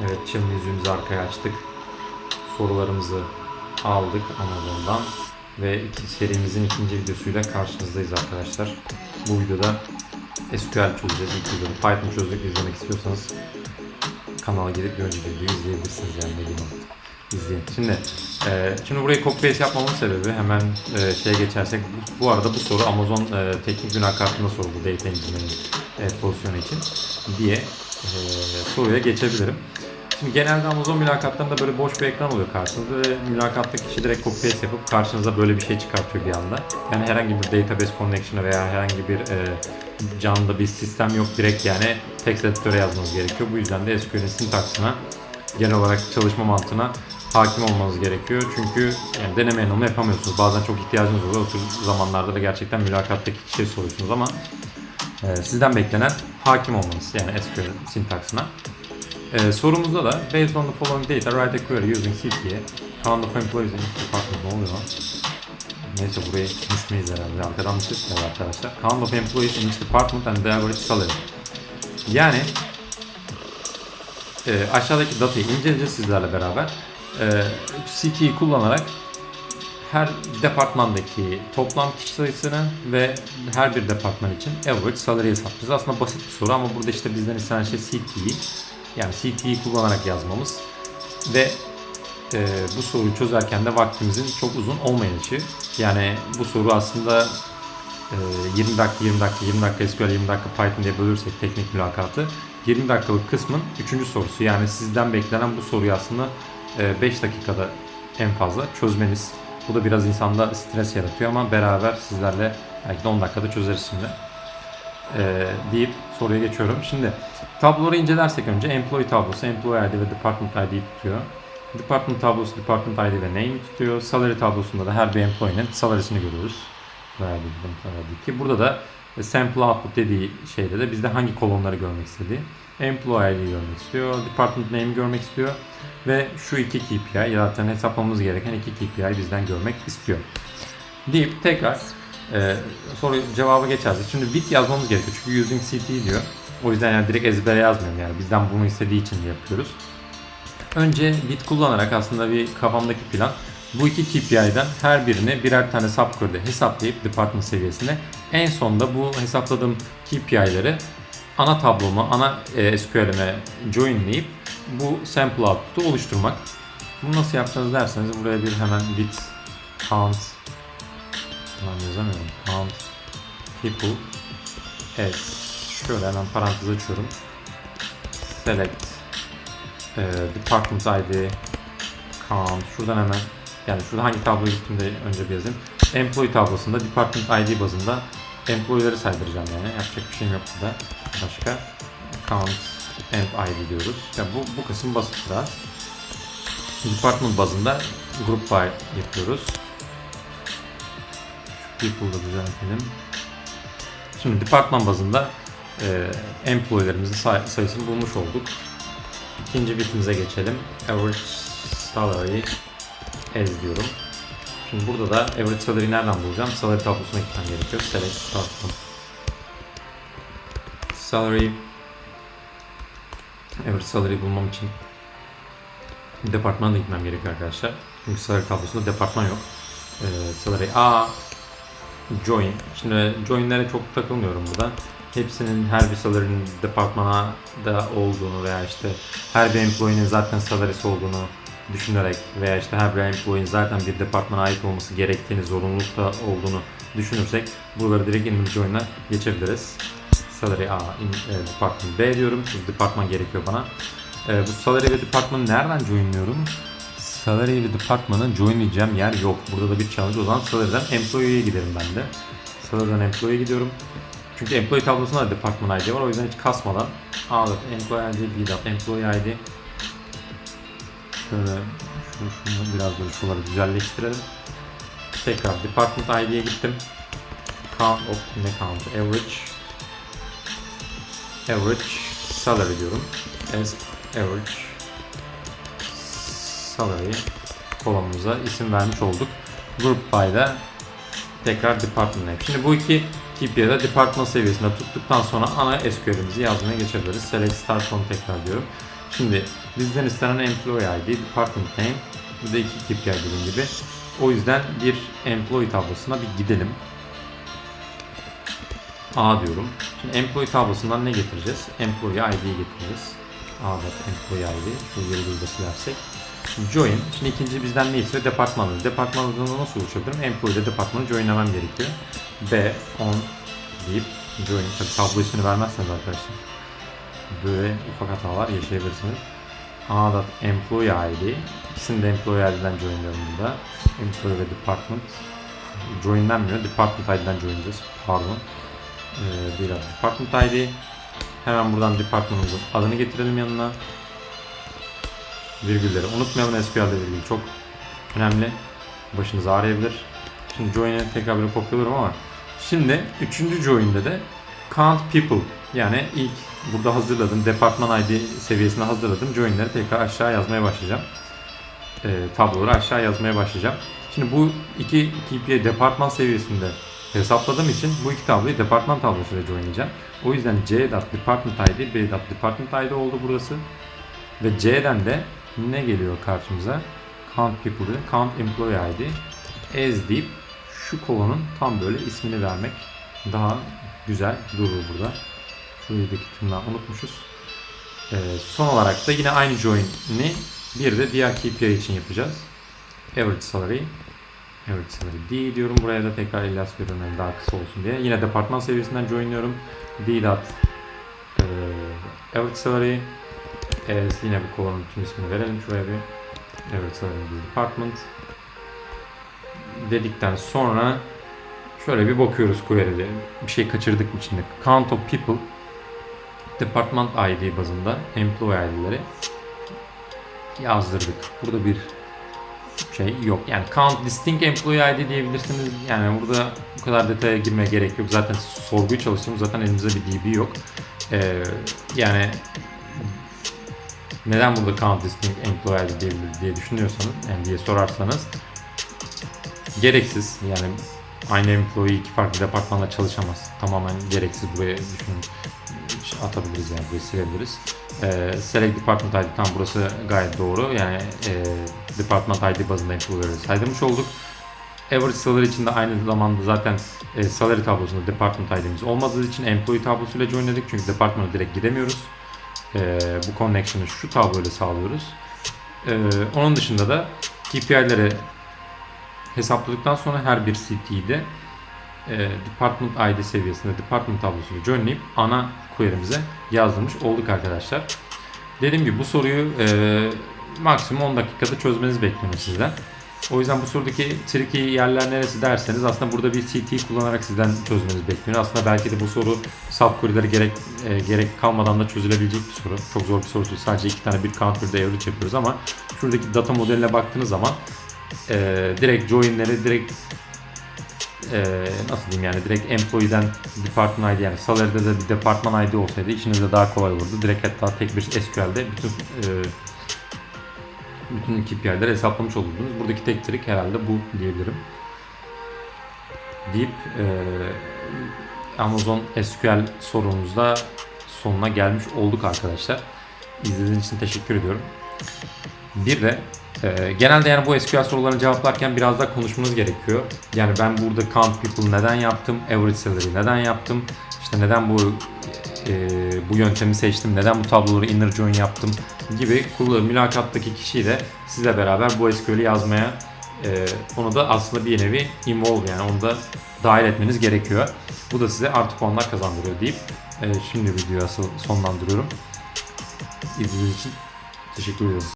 Evet çılın yüzümüzü arkaya açtık. Sorularımızı aldık Amazon'dan. Ve iki, serimizin ikinci videosuyla karşınızdayız arkadaşlar. Bu videoda SQL çözeceğiz ilk videoda. Python çözerek izlemek istiyorsanız kanala gelip bir önceki videoyu izleyebilirsiniz yani ne diyeyim. İzleyin. Şimdi, e, şimdi burayı copy paste yapmamın sebebi hemen e, şeye geçersek bu, bu arada bu soru Amazon e, teknik mülakatında soruldu data engineering e, pozisyonu için diye e, soruya geçebilirim. Şimdi genelde Amazon mülakatlarında böyle boş bir ekran oluyor karşınızda ve mülakattaki kişi direkt copy paste yapıp karşınıza böyle bir şey çıkartıyor bir anda. Yani herhangi bir database connection'ı veya herhangi bir e, canlı bir sistem yok direkt yani text editöre yazmanız gerekiyor. Bu yüzden de SQL'in sintaksına genel olarak çalışma mantığına hakim olmanız gerekiyor. Çünkü yani deneme yanılma yapamıyorsunuz. Bazen çok ihtiyacınız oluyor. O tür zamanlarda da gerçekten mülakattaki kişiye soruyorsunuz ama e, sizden beklenen hakim olmanız yani SQL sintaksına. E, sorumuzda da based on the following data write a query using CTA count of employees in department ne oluyor lan? Neyse burayı düşmeyiz herhalde. Arkadan bir ses var arkadaşlar. Count of employees in each department and the average salary. Yani e, aşağıdaki datayı inceleyeceğiz sizlerle beraber. E, CT'yi kullanarak her departmandaki toplam kişi sayısını ve her bir departman için average salary hesaplayacağız. Aslında basit bir soru ama burada işte bizden istenen şey CT'yi yani CT'yi kullanarak yazmamız ve e, bu soruyu çözerken de vaktimizin çok uzun olmayışı. Yani bu soru aslında e, 20 dakika 20 dakika 20 dakika SQL 20 dakika Python diye bölürsek teknik mülakatı 20 dakikalık kısmın 3. sorusu. Yani sizden beklenen bu soruyu aslında e, 5 dakikada en fazla çözmeniz. Bu da biraz insanda stres yaratıyor ama beraber sizlerle belki de 10 dakikada çözeriz şimdi. E, deyip soruya geçiyorum. Şimdi tabloları incelersek önce employee tablosu, employee ID ve department ID'yi tutuyor. Department tablosu, department ID ve name'i tutuyor. Salary tablosunda da her bir employee'nin salary'sini görüyoruz. Ki. Burada da sample output dediği şeyde de bizde hangi kolonları görmek istediği. Employee ID'yi görmek istiyor. Department name'i görmek istiyor. Ve şu iki KPI zaten hesaplamamız gereken iki KPI bizden görmek istiyor. Deyip tekrar e, soru cevabı geçeceğiz. Şimdi with yazmamız gerekiyor çünkü using CT diyor. O yüzden yani direkt ezbere yazmıyorum yani bizden bunu istediği için yapıyoruz. Önce bit kullanarak aslında bir kafamdaki plan bu iki KPI'den her birini birer tane subquery'de hesaplayıp department seviyesinde en sonunda bu hesapladığım KPI'leri ana tabloma, ana e, SQL'ime joinleyip bu sample output'u oluşturmak. Bunu nasıl yapacağız derseniz buraya bir hemen bit count Tamam yazamıyorum. Count people as şöyle hemen parantez açıyorum. Select e, department ID count şuradan hemen yani şurada hangi tabloya gittim de önce bir yazayım. Employee tablosunda department ID bazında employee'leri saydıracağım yani. Yapacak bir şeyim yok burada. Başka count emp ID diyoruz. Ya bu, bu kısım basit biraz. Department bazında group by yapıyoruz. People'da düzeltelim. Şimdi departman bazında e, employee'lerimizin say- sayısını bulmuş olduk. İkinci bitimize geçelim. Average salary as diyorum. Şimdi burada da average salary nereden bulacağım? Salary tablosuna gitmem gerekiyor. Select from. Salary average salary bulmam için departmana da gitmem gerekiyor arkadaşlar. Çünkü salary tablosunda departman yok. Ee, salary A join. Şimdi joinlere çok takılmıyorum burada. Hepsinin her bir salary'nin departmana da olduğunu veya işte her bir employee'nin zaten salary'si olduğunu düşünerek veya işte her bir employee'nin zaten bir departmana ait olması gerektiğini, zorunlulukta olduğunu düşünürsek buraları direkt indim join'a geçebiliriz. Salary A, in, e, department B diyorum. Departman gerekiyor bana. E, bu salary ve departmanı nereden joinliyorum? Salary ve departmanı joinleyeceğim yer yok. Burada da bir challenge. O zaman salary'den employee'ye giderim ben de. Salary'den employee'ye gidiyorum. Çünkü employee tablosunda da departman ID var. O yüzden hiç kasmadan A dot employee ID, dot employee ID Şöyle şunu, şunu biraz böyle şuraları güzelleştirelim. Tekrar department ID'ye gittim. Count of ne count? Average average salary diyorum. As average salary kolonumuza isim vermiş olduk. Group by'da tekrar department name. Şimdi bu iki KPI'de department seviyesinde tuttuktan sonra ana SQL'imizi yazmaya geçebiliriz. Select start from tekrar diyorum. Şimdi bizden istenen employee ID, department name, bu da iki KPI dediğim gibi. O yüzden bir employee tablosuna bir gidelim. A diyorum. Şimdi employee tablosundan ne getireceğiz? Employee ID'yi getireceğiz. A'da employee ID. Virgülü de silersek. Join. Şimdi ikinci bizden ne istiyor? Departman adı. Departman adını nasıl oluşturabilirim? Employee ile departmanı joinlemem gerekiyor. B, on deyip join. Tabii tablo ismini vermezseniz arkadaşlar. Böyle ufak hatalar yaşayabilirsiniz. A'da employee ID. İkisini de employee ID'den joinliyorum burada. Employee ve department. Joinlenmiyor. Department ID'den joinleyeceğiz. Pardon. Ee, bir department ID. Hemen buradan departmanımızın adını getirelim yanına. Virgülleri unutmayalım SQL'de virgül çok önemli. Başınız ağrıyabilir. Şimdi join'e tekrar böyle kopyalıyorum ama şimdi üçüncü join'de de count people yani ilk burada hazırladım departman ID seviyesinde hazırladım join'leri tekrar aşağı yazmaya başlayacağım. Ee, tabloları aşağı yazmaya başlayacağım. Şimdi bu iki KPI departman seviyesinde hesapladığım için bu iki tabloyu departman tablosuyla joinleyeceğim. O yüzden C dot department ID, B dot department ID oldu burası. Ve C'den de ne geliyor karşımıza? Count people, count employee ID, as deyip şu kolonun tam böyle ismini vermek daha güzel durur burada. Şuradaki tırnağı unutmuşuz. Ee, son olarak da yine aynı join'i bir de diğer KPI için yapacağız. Average salary. Average salary D diyorum. Buraya da tekrar ilas veriyorum yani daha kısa olsun diye. Yine departman seviyesinden joinliyorum. D dot e, average salary as yine bir kolonun tüm ismini verelim şuraya bir. Salary D department dedikten sonra şöyle bir bakıyoruz query'de. Bir şey kaçırdık mı içinde? Count of people department ID bazında employee ID'leri yazdırdık. Burada bir şey yok. Yani count distinct employee ID diyebilirsiniz. Yani burada bu kadar detaya girmeye gerek yok. Zaten sorguyu çalıştığımız zaten elimizde bir DB yok. Ee, yani neden burada count distinct employee ID diyebilir diye düşünüyorsanız yani diye sorarsanız gereksiz yani aynı employee iki farklı departmanda çalışamaz. Tamamen gereksiz buraya düşünün. Atabiliriz yani burayı silebiliriz. Ee, select department ID tam burası gayet doğru. Yani e, department ID bazında employee'ları saydırmış olduk. Average salary için de aynı zamanda zaten e, salary tablosunda department ID'miz olmadığı için employee tablosuyla joinledik. Çünkü departmana direkt gidemiyoruz. E, bu connection'ı şu tabloyla sağlıyoruz. E, onun dışında da KPI'leri hesapladıktan sonra her bir CT'de e, department ID seviyesinde department tablosunu joinleyip ana query'mize yazdırmış olduk arkadaşlar. Dediğim gibi bu soruyu e, maksimum 10 dakikada çözmenizi bekliyorum sizden. O yüzden bu sorudaki tricky yerler neresi derseniz aslında burada bir CT kullanarak sizden çözmenizi bekliyorum. Aslında belki de bu soru subquery'lere gerek e, gerek kalmadan da çözülebilecek bir soru. Çok zor bir soru değil. Sadece iki tane bir counter'da average yapıyoruz ama şuradaki data modeline baktığınız zaman e, direkt join'leri direkt e, nasıl diyeyim yani direkt employee'den department ID yani salary'de de bir departman ID olsaydı işiniz de daha kolay olurdu. Direkt hatta tek bir SQL'de bütün e, bütün KPI'leri hesaplamış olurdunuz. Buradaki tek trik herhalde bu diyebilirim. Deyip e, Amazon SQL sorumuzda sonuna gelmiş olduk arkadaşlar. İzlediğiniz için teşekkür ediyorum. Bir de e, genelde yani bu SQL sorularını cevaplarken biraz da konuşmanız gerekiyor. Yani ben burada count people neden yaptım, average salary neden yaptım, işte neden bu e, bu yöntemi seçtim, neden bu tabloları inner join yaptım gibi kullanım mülakattaki kişiyi de sizle beraber bu SQL'i yazmaya e, onu da aslında bir nevi involve yani onu da dahil etmeniz gerekiyor. Bu da size artı puanlar kazandırıyor deyip e, şimdi videoyu asıl sonlandırıyorum. İzlediğiniz için teşekkür ederim.